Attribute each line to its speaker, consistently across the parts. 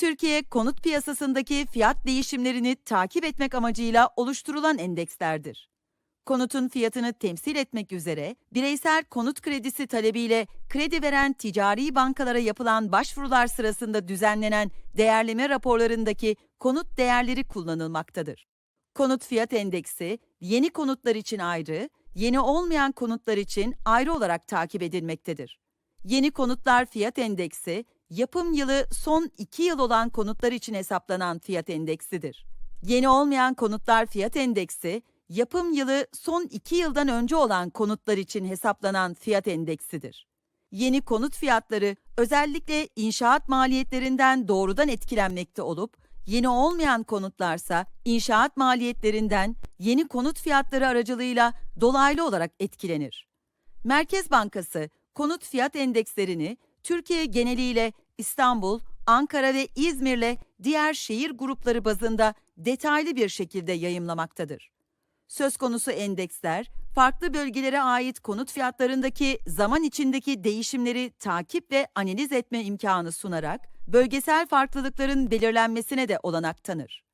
Speaker 1: Türkiye konut piyasasındaki fiyat değişimlerini takip etmek amacıyla oluşturulan endekslerdir. Konutun fiyatını temsil etmek üzere bireysel konut kredisi talebiyle kredi veren ticari bankalara yapılan başvurular sırasında düzenlenen değerleme raporlarındaki konut değerleri kullanılmaktadır. Konut fiyat endeksi yeni konutlar için ayrı, yeni olmayan konutlar için ayrı olarak takip edilmektedir. Yeni konutlar fiyat endeksi, yapım yılı son 2 yıl olan konutlar için hesaplanan fiyat endeksidir. Yeni olmayan konutlar fiyat endeksi, yapım yılı son 2 yıldan önce olan konutlar için hesaplanan fiyat endeksidir. Yeni konut fiyatları özellikle inşaat maliyetlerinden doğrudan etkilenmekte olup, yeni olmayan konutlarsa inşaat maliyetlerinden yeni konut fiyatları aracılığıyla dolaylı olarak etkilenir. Merkez Bankası konut fiyat endekslerini Türkiye geneliyle İstanbul, Ankara ve İzmir'le diğer şehir grupları bazında detaylı bir şekilde yayımlamaktadır. Söz konusu endeksler, farklı bölgelere ait konut fiyatlarındaki zaman içindeki değişimleri takip ve analiz etme imkanı sunarak, bölgesel farklılıkların belirlenmesine de olanak tanır.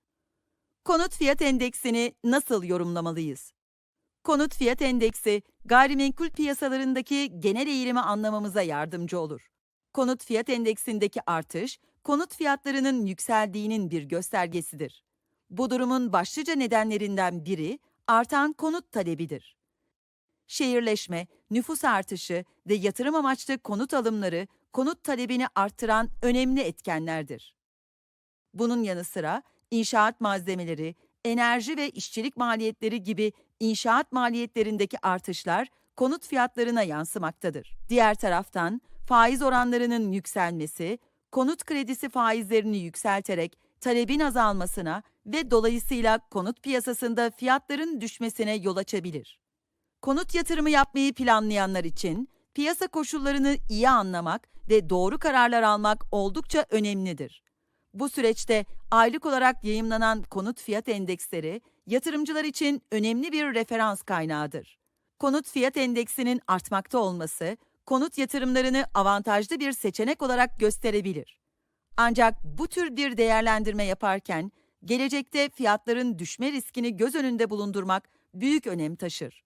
Speaker 1: Konut fiyat endeksini nasıl yorumlamalıyız? Konut fiyat endeksi, gayrimenkul piyasalarındaki genel eğilimi anlamamıza yardımcı olur. Konut fiyat endeksindeki artış, konut fiyatlarının yükseldiğinin bir göstergesidir. Bu durumun başlıca nedenlerinden biri artan konut talebidir. Şehirleşme, nüfus artışı ve yatırım amaçlı konut alımları konut talebini arttıran önemli etkenlerdir. Bunun yanı sıra inşaat malzemeleri, enerji ve işçilik maliyetleri gibi inşaat maliyetlerindeki artışlar konut fiyatlarına yansımaktadır. Diğer taraftan faiz oranlarının yükselmesi, konut kredisi faizlerini yükselterek talebin azalmasına ve dolayısıyla konut piyasasında fiyatların düşmesine yol açabilir. Konut yatırımı yapmayı planlayanlar için piyasa koşullarını iyi anlamak ve doğru kararlar almak oldukça önemlidir. Bu süreçte aylık olarak yayımlanan konut fiyat endeksleri yatırımcılar için önemli bir referans kaynağıdır. Konut fiyat endeksinin artmakta olması, konut yatırımlarını avantajlı bir seçenek olarak gösterebilir. Ancak bu tür bir değerlendirme yaparken, gelecekte fiyatların düşme riskini göz önünde bulundurmak büyük önem taşır.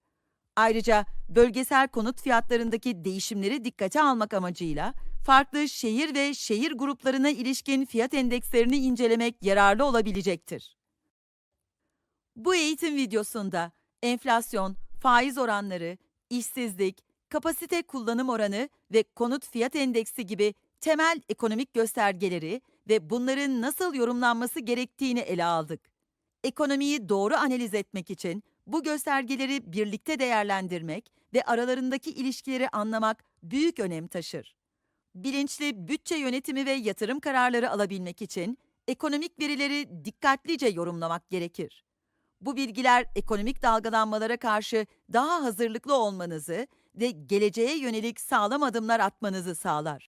Speaker 1: Ayrıca bölgesel konut fiyatlarındaki değişimleri dikkate almak amacıyla farklı şehir ve şehir gruplarına ilişkin fiyat endekslerini incelemek yararlı olabilecektir. Bu eğitim videosunda enflasyon, faiz oranları, işsizlik, kapasite kullanım oranı ve konut fiyat endeksi gibi temel ekonomik göstergeleri ve bunların nasıl yorumlanması gerektiğini ele aldık. Ekonomiyi doğru analiz etmek için bu göstergeleri birlikte değerlendirmek ve aralarındaki ilişkileri anlamak büyük önem taşır. Bilinçli bütçe yönetimi ve yatırım kararları alabilmek için ekonomik verileri dikkatlice yorumlamak gerekir. Bu bilgiler ekonomik dalgalanmalara karşı daha hazırlıklı olmanızı ve geleceğe yönelik sağlam adımlar atmanızı sağlar.